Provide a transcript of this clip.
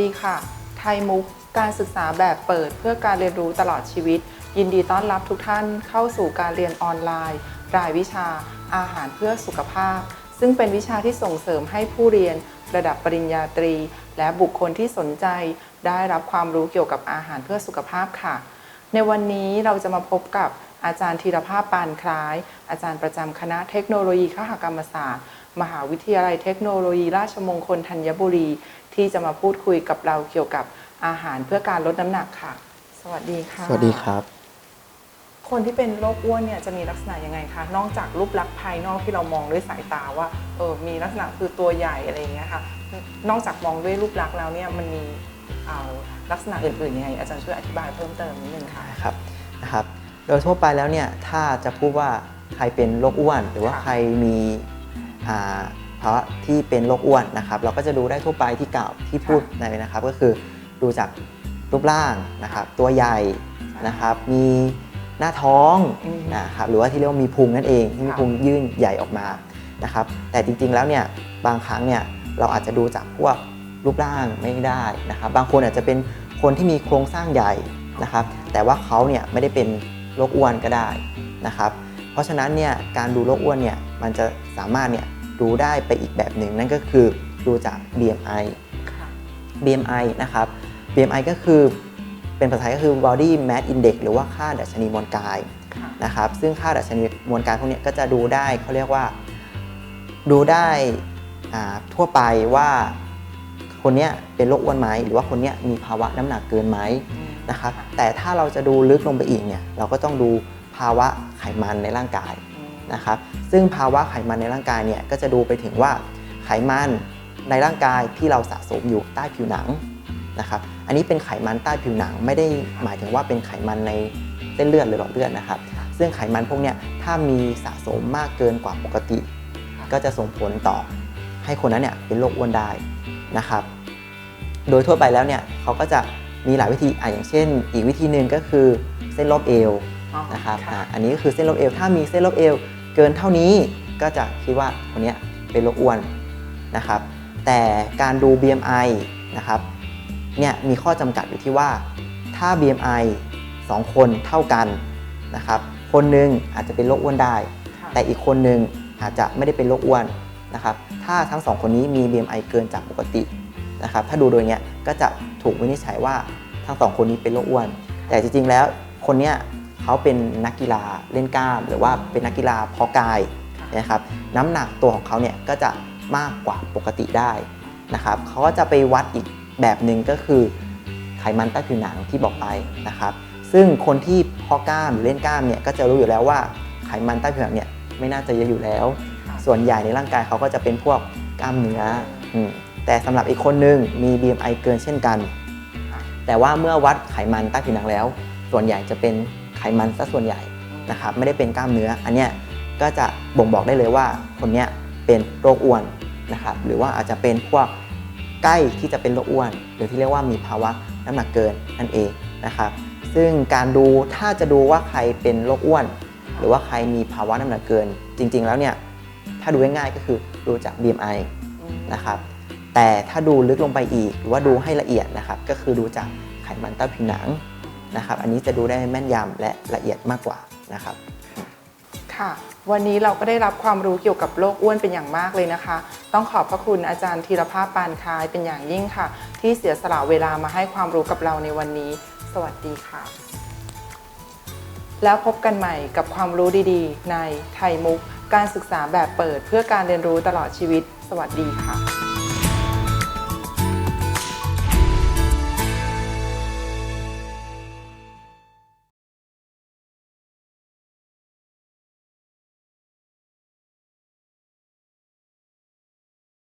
ดีค่ะ ไทยมุก การศึกษาแบบเปิดเพื่อการเรียนรู้ตลอดชีวิต ยินดีต้อนรับทุกท่านเข้าสู่การเรียนออนไลน์ รายวิชา อาหารเพื่อสุขภาพ ซึ่งเป็นวิชาที่ส่งเสริมให้ผู้เรียนระดับปริญญาตรี และบุคคลที่สนใจ ได้รับความรู้เกี่ยวกับอาหารเพื่อสุขภาพค่ะ ในวันนี้เราจะมาพบกับอาจารย์ธีรภาพปานคล้าย อาจารย์ประจำคณะเทคโนโลยีคหกรรมศาสตร์ มหาวิทยาลัยเทคโนโลยีราชมงคลธัญบุรี ที่จะมาพูดคุยกับเราเกี่ยวกับอาหารเพื่อการลดน้ำหนักค่ะ สวัสดีค่ะ สวัสดีครับ คนที่เป็นโรคอ้วนเนี่ยจะมีลักษณะยังไงคะ นอกจากรูปลักษณ์ภายนอกที่เรามองด้วยสายตาว่าเออมีลักษณะคือตัวใหญ่อะไรอย่างเงี้ยค่ะ นอกจากมองด้วยรูปลักษณ์แล้วเนี่ยมันมีเอาลักษณะอื่นๆยังไงอาจารย์ช่วยอธิบายเพิ่มเติมนิดนึงค่ะครับนะครับ โดยทั่วไปแล้วเนี่ยถ้าจะพูดว่าใครเป็นโรคอ้วน หรือว่าค่ะใครมีอ่า ภาวะที่เป็นโรคอ้วนนะครับ เราก็จะดูได้ทั่วไปที่กล่าวที่พูดในนะครับ ก็คือดูจากรูปร่างนะครับ ตัวใหญ่นะครับ มีหน้าท้องอืมนะครับหรือว่าที่เรียกว่ามีพุงนั่นเองที่มีค่ะพุงยื่นใหญ่ออกมานะครับ แต่จริงๆแล้วเนี่ยบางครั้งเนี่ยเราอาจจะดูจากพวกรูปร่างไม่ได้นะครับ บางคนอาจจะเป็นคนที่มีโครงสร้างใหญ่นะครับ แต่ว่าเขาเนี่ยไม่ได้เป็นโรคอ้วนก็ได้นะครับ เพราะฉะนั้นเนี่ยการดูโรคอ้วนเนี่ยมันจะสามารถเนี่ย ดูได้ไปอีกแบบหนึ่งนั่นก็คือดูจาก BMI ค่ะ BMI นะครับ BMI ก็คือเป็นภาษาไทยก็คือ Body Mass Index หรือว่าค่าดัชนีมวลกายค่ะนะครับซึ่งค่าดัชนีมวลกายพวกเนี้ยก็จะดูได้เขาเรียกว่าดูได้อ่าทั่วไปว่าคนเนี้ยเป็นโรคอ้วนไหมหรือว่าคนเนี้ยมีภาวะน้ำหนักเกินไหมอืมนะครับแต่ถ้าเราจะดูลึกลงไปอีกเนี่ยเราก็ต้องดูภาวะไขมันในร่างกายอืม นะครับซึ่งภาวะไขมันในร่างกายเนี่ยก็จะดูไปถึงว่าไขมันในร่างกายที่เราสะสมอยู่ใต้ผิวหนังนะครับอันนี้เป็นไขมันใต้ผิวหนังไม่ได้หมายถึงว่าเป็นไขมันในเส้นเลือดหรือหลอดเลือดนะครับ ซึ่งไขมันพวกเนี้ยถ้ามีสะสมมากเกินกว่าปกติ ก็จะส่งผลต่อให้คนนั้นเนี่ยเป็นโรคอ้วนได้นะครับ โดยทั่วไปแล้วเนี่ยเขาก็จะมีหลายวิธีอะอย่างเช่น อีกวิธีหนึ่งก็คือเส้นรอบเอวอ๋อนะครับอะค่ะอันนี้ก็คือเส้นรอบเอวถ้ามีเส้นรอบเอว เกินเท่านี้ก็จะคิดว่าคนเนี้ยเป็นโรคอ้วนนะครับ แต่การดู BMI นะครับเนี่ยมีข้อจำกัดอยู่ที่ว่า ถ้า BMI 2 คนเท่ากันนะครับ คนหนึ่งอาจจะเป็นโรคอ้วนได้ค่ะแต่อีกคนหนึ่งอาจจะไม่ได้เป็นโรคอ้วนนะครับ ถ้าทั้งสองคนนี้มี BMI เกินจากปกตินะครับ ถ้าดูโดยเนี้ยก็จะถูกวินิจฉัยว่าทั้งสองคนนี้เป็นโรคอ้วน แต่จริงๆแล้วคนเนี้ย เขาเป็นนักกีฬาเล่นกล้าม หรือว่าเป็นนักกีฬาเพาะกายนะครับน้ำหนักตัวของเขาเนี่ยก็จะมากกว่าปกติได้นะครับเขาก็จะไปวัดอีกแบบหนึ่งก็คือไขมันใต้ผิวหนังที่บอกไปนะครับ ซึ่งคนที่เพาะกล้ามหรือเล่นกล้ามเนี่ยก็จะรู้อยู่แล้วว่าไขมันใต้ผิวหนังเนี่ยไม่น่าจะเยอะอยู่แล้วค่ะส่วนใหญ่ในร่างกายเขาก็จะเป็นพวกกล้ามเนื้ออืมแต่สำหรับอีกคนหนึ่งมี BMI เกินเช่นกันค่ะแต่ว่าเมื่อวัดไขมันใต้ผิวหนังแล้ว ส่วนใหญ่จะเป็น ไขมันซะส่วนใหญ่นะครับไม่ได้เป็นกล้ามเนื้อ อันเนี้ยก็จะบ่งบอกได้เลยว่าคนเนี้ยเป็นโรคอ้วนนะครับหรือว่าอาจจะเป็นพวกใกล้ที่จะเป็นโรคอ้วน หรือที่เรียกว่ามีภาวะน้ำหนักเกินนั่นเองนะครับซึ่งการดูถ้าจะดูว่าใครเป็นโรคอ้วน หรือว่าใครมีภาวะน้ำหนักเกิน จริง ๆ แล้วเนี่ยถ้าดูง่ายๆก็คือดูจาก BMI อืมนะครับแต่ถ้าดูลึกลงไปอีก หรือว่าดูให้ละเอียดนะครับก็คือดูจากไขมันใต้ผิวหนัง นะครับ อันนี้จะดูได้แม่นยำและละเอียดมากกว่านะครับ ค่ะ วันนี้เราก็ได้รับความรู้เกี่ยวกับโรคอ้วนเป็นอย่างมากเลยนะคะ ต้องขอบพระคุณอาจารย์ธีรภาพปานคายเป็นอย่างยิ่งค่ะ ที่เสียสละเวลามาให้ความรู้กับเราในวันนี้ สวัสดีค่ะ แล้วพบกันใหม่กับความรู้ดีๆ ในไทยมุก การศึกษาแบบเปิดเพื่อการเรียนรู้ตลอดชีวิต สวัสดีค่ะ